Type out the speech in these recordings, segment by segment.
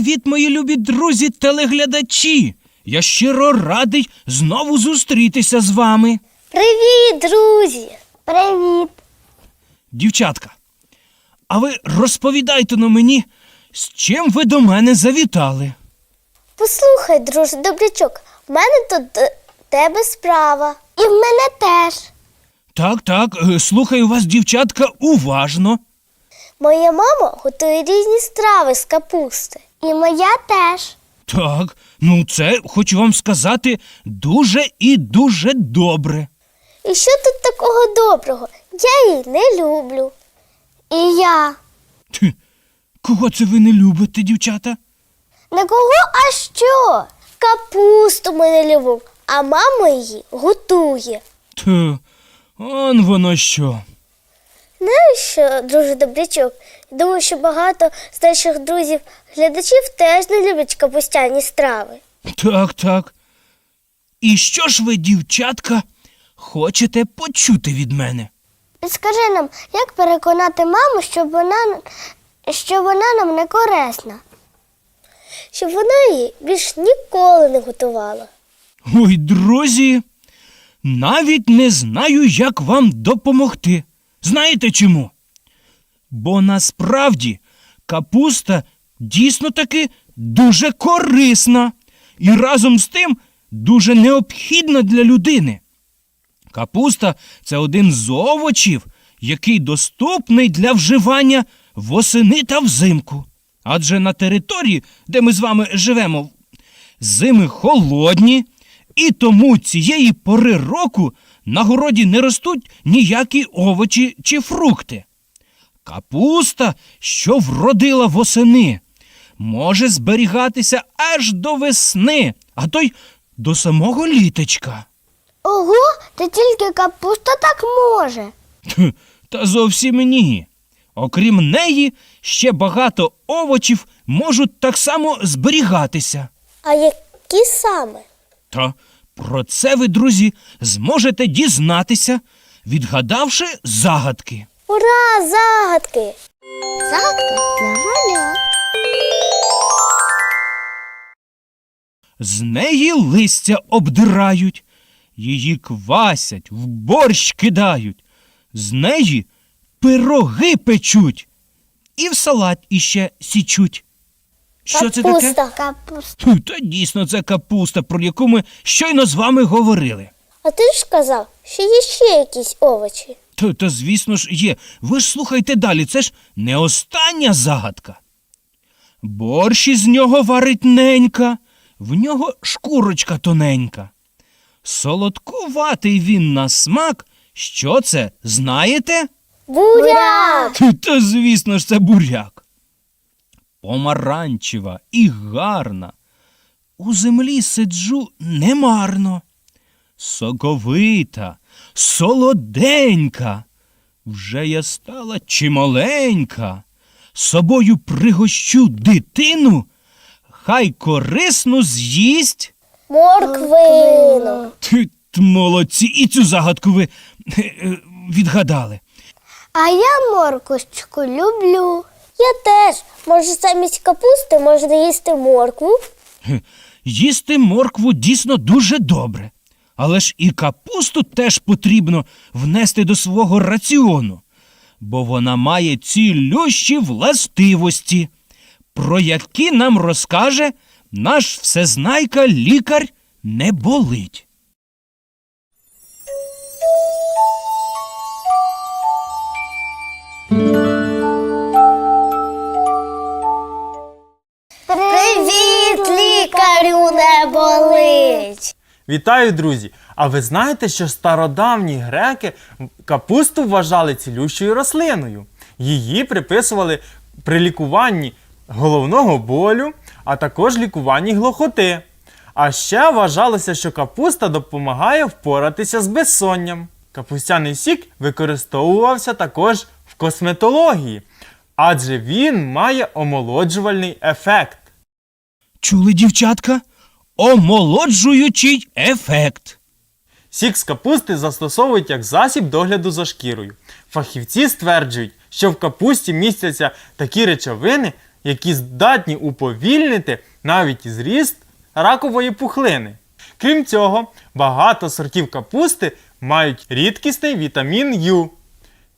Від мої любі друзі телеглядачі! Я щиро радий знову зустрітися з вами. Привіт, друзі! Привіт! Дівчатка, а ви розповідайте на мені, з чим ви до мене завітали? Послухай, друже Добрячок, в мене тут до тебе справа. І в мене теж. Так, так, е, слухаю вас, дівчатка, уважно. Моя мама готує різні страви з капусти. І моя теж. Так, ну це, хочу вам сказати, дуже і дуже добре. І що тут такого доброго? Я її не люблю. І я. Тьфу, Кого це ви не любите, дівчата? Не кого, а що? Капусту ми не любимо, а мама її готує. Тьфу, он воно що. Знаєш що, друже Добрячок? Думаю, що багато з наших друзів глядачів теж не люблять капустяні страви. Так, так. І що ж ви, дівчатка, хочете почути від мене? Скажи нам, як переконати маму, щоб вона, що вона нам не корисна? Щоб вона її більш ніколи не готувала. Ой, друзі, навіть не знаю, як вам допомогти. Знаєте чому? Бо насправді капуста дійсно таки дуже корисна і разом з тим дуже необхідна для людини. Капуста це один з овочів, який доступний для вживання восени та взимку. Адже на території, де ми з вами живемо, зими холодні, і тому цієї пори року на городі не ростуть ніякі овочі чи фрукти. Капуста, що вродила восени, може зберігатися аж до весни, а то й до самого літочка. Ого, та тільки капуста так може. Та зовсім ні. Окрім неї, ще багато овочів можуть так само зберігатися. А які саме? Та про це ви, друзі, зможете дізнатися, відгадавши загадки. Ура, загадки! Загадка для маля. З неї листя обдирають, її квасять, в борщ кидають, з неї пироги печуть і в салат іще січуть. Що це таке? Капуста. Капуста. Хм, Та дійсно це капуста, про яку ми щойно з вами говорили. А ти ж сказав, що є ще якісь овочі. Та, та звісно ж, є. Ви ж слухайте далі, це ж не остання загадка. Борщ із нього варить ненька, в нього шкурочка тоненька. Солодкуватий він на смак. Що це, знаєте? Буряк! Та, звісно ж, це буряк. Помаранчева і гарна. У землі сиджу немарно. Соковита, солоденька. Вже я стала чималенька. Собою пригощу дитину, хай корисну з'їсть. Морквину. Ти молодці, і цю загадку ви е, е, відгадали. А я морквочку люблю. Я теж. Може, замість капусти можна їсти моркву? Їсти моркву дійсно дуже добре. Але ж і капусту теж потрібно внести до свого раціону, бо вона має цілющі властивості, про які нам розкаже наш всезнайка лікар не болить. Привіт, лікарю не болить. Вітаю, друзі! А ви знаєте, що стародавні греки капусту вважали цілющою рослиною? Її приписували при лікуванні головного болю, а також лікуванні глухоти. А ще вважалося, що капуста допомагає впоратися з безсонням. Капустяний сік використовувався також в косметології, адже він має омолоджувальний ефект. Чули, дівчатка? Омолоджуючий ефект. Сік з капусти застосовують як засіб догляду за шкірою. Фахівці стверджують, що в капусті містяться такі речовини, які здатні уповільнити навіть зріст ракової пухлини. Крім цього, багато сортів капусти мають рідкісний вітамін Ю.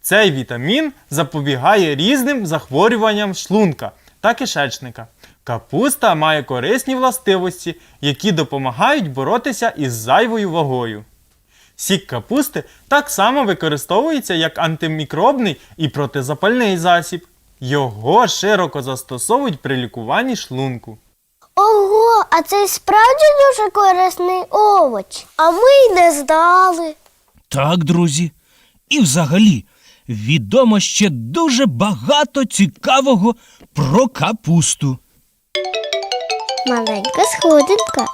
Цей вітамін запобігає різним захворюванням шлунка та кишечника. Капуста має корисні властивості, які допомагають боротися із зайвою вагою. Сік капусти так само використовується як антимікробний і протизапальний засіб. Його широко застосовують при лікуванні шлунку. Ого, а це справді дуже корисний овоч. А ми й не здали. Так, друзі. І взагалі, відомо ще дуже багато цікавого про капусту. Маленька сходинка.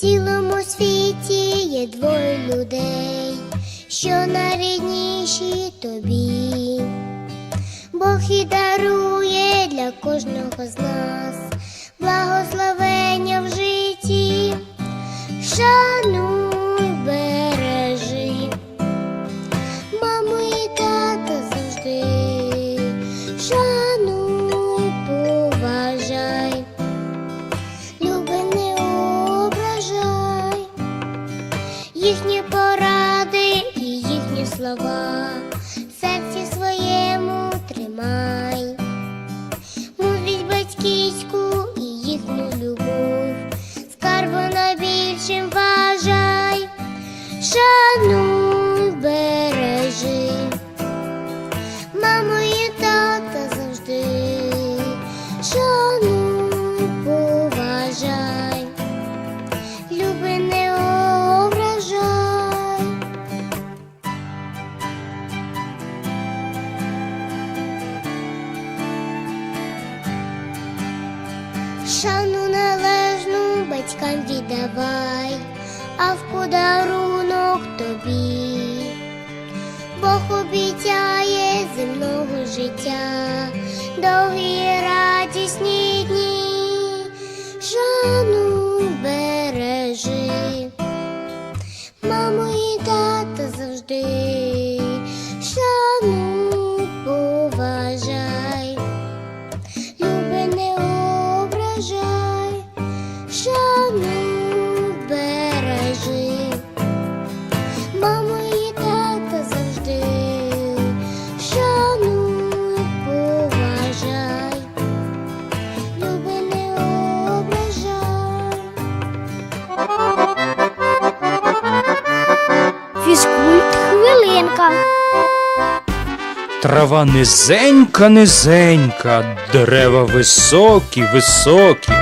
Цілому світі є двоє людей, що найрідніші тобі. Бог і дарує для кожного з нас благословення в житті. Шануй, lullaby. Віддавай, а в подарунок тобі. Бог обіцяє земного життя, довгі радісні Трава низенька, низенька, дерева високі, високі.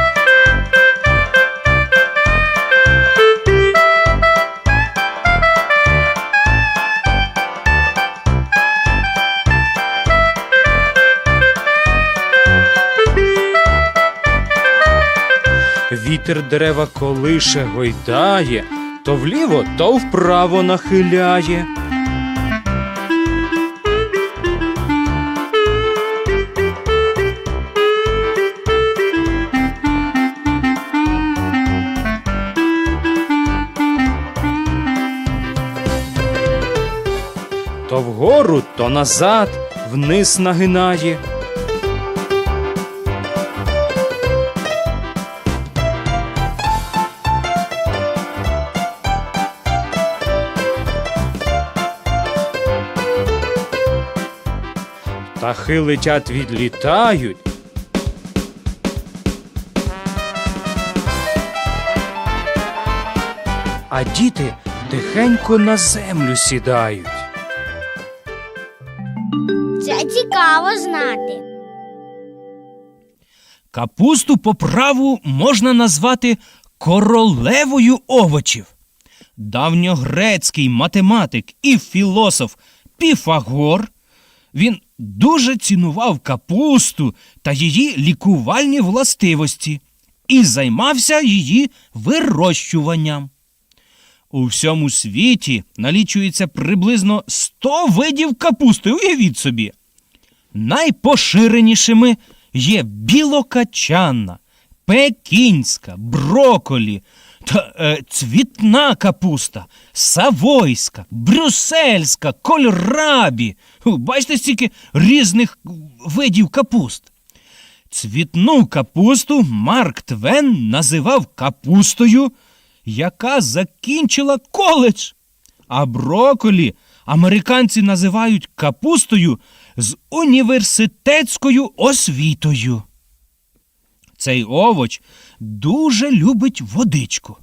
Вітер дерева колише гойдає, то вліво, то вправо нахиляє. Вгору, то назад, вниз нагинає. Птахи летять відлітають. А діти тихенько на землю сідають. Цікаво знати. Капусту по праву можна назвати королевою овочів. Давньогрецький математик і філософ Піфагор він дуже цінував капусту та її лікувальні властивості і займався її вирощуванням. У всьому світі налічується приблизно 100 видів капусти, уявіть собі. Найпоширенішими є білокачанна, пекінська, броколі, Та е, цвітна капуста, савойська, брюссельська, кольрабі. Бачите, стільки різних видів капуст. Цвітну капусту Марк Твен називав капустою, яка закінчила коледж. А броколі американці називають капустою з університетською освітою. Цей овоч дуже любить водичку.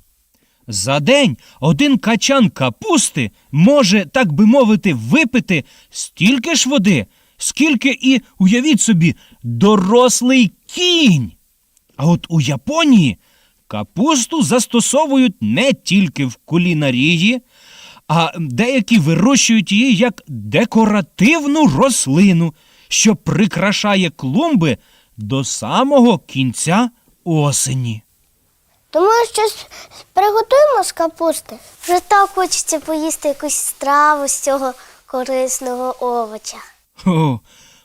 За день один качан капусти може, так би мовити, випити стільки ж води, скільки і, уявіть собі, дорослий кінь. А от у Японії капусту застосовують не тільки в кулінарії, а деякі вирощують її як декоративну рослину, що прикрашає клумби до самого кінця осені. Тому щось приготуємо з капусти. Вже так хочеться поїсти якусь страву з цього корисного овоча. О,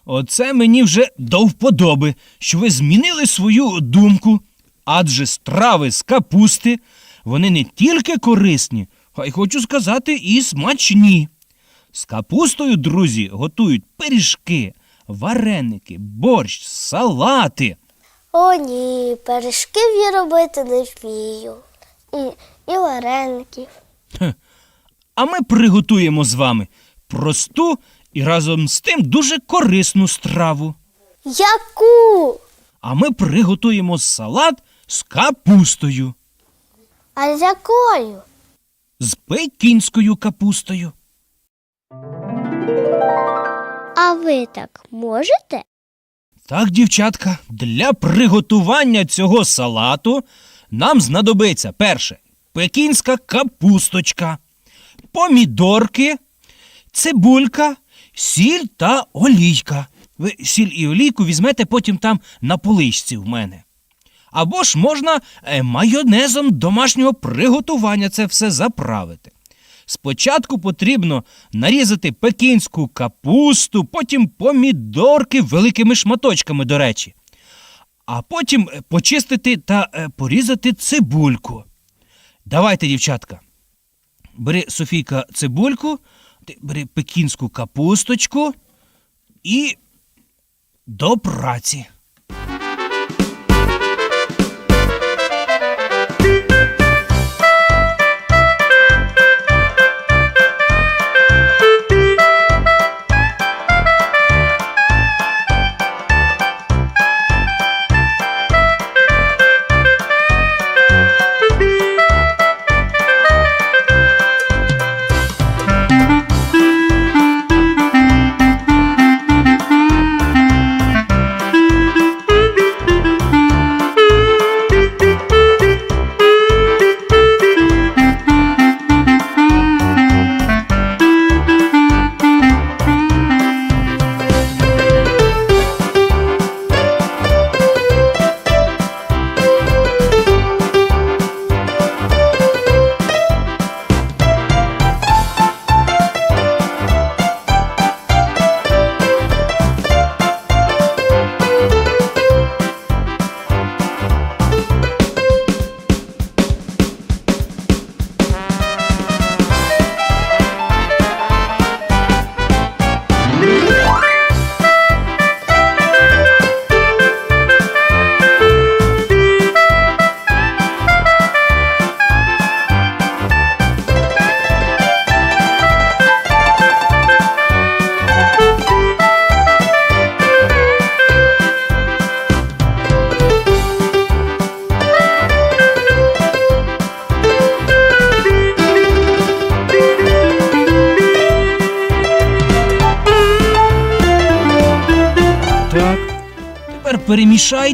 оце мені вже до вподоби, що ви змінили свою думку, адже страви з капусти вони не тільки корисні, й хочу сказати, і смачні. З капустою, друзі, готують пиріжки, вареники, борщ, салати. О, ні, пиріжків я робити не вмію. І, і вареників. А ми приготуємо з вами просту і разом з тим дуже корисну страву. Яку? А ми приготуємо салат з капустою, А з якою? З пекінською капустою. А ви так можете? Так, дівчатка, для приготування цього салату нам знадобиться перше пекінська капусточка, помідорки, цибулька, сіль та олійка. Ви сіль і олійку візьмете потім там на поличці в мене. Або ж можна е, майонезом домашнього приготування це все заправити. Спочатку потрібно нарізати пекінську капусту, потім помідорки великими шматочками, до речі. А потім е, почистити та е, порізати цибульку. Давайте, дівчатка. Бери Софійка цибульку, бери пекінську капусточку і до праці.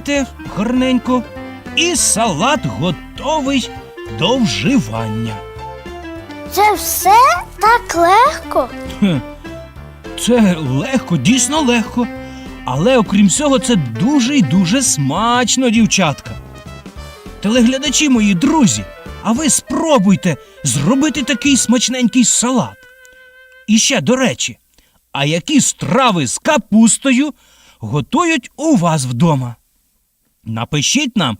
Перемішайте гарненько, і салат готовий до вживання. Це все так легко. Хе, Це легко, дійсно легко. Але окрім всього, це дуже й дуже смачно, дівчатка. Телеглядачі мої друзі, а ви спробуйте зробити такий смачненький салат. І ще, до речі, а які страви з капустою готують у вас вдома? Напишіть нам,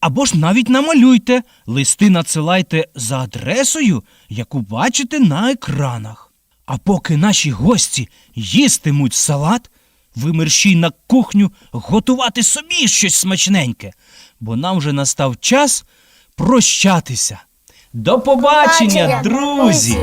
Або ж навіть намалюйте, листи надсилайте за адресою, яку бачите на екранах. А поки наші гості їстимуть салат, ви мерщій на кухню готувати собі щось смачненьке, бо нам вже настав час прощатися. До побачення, друзі!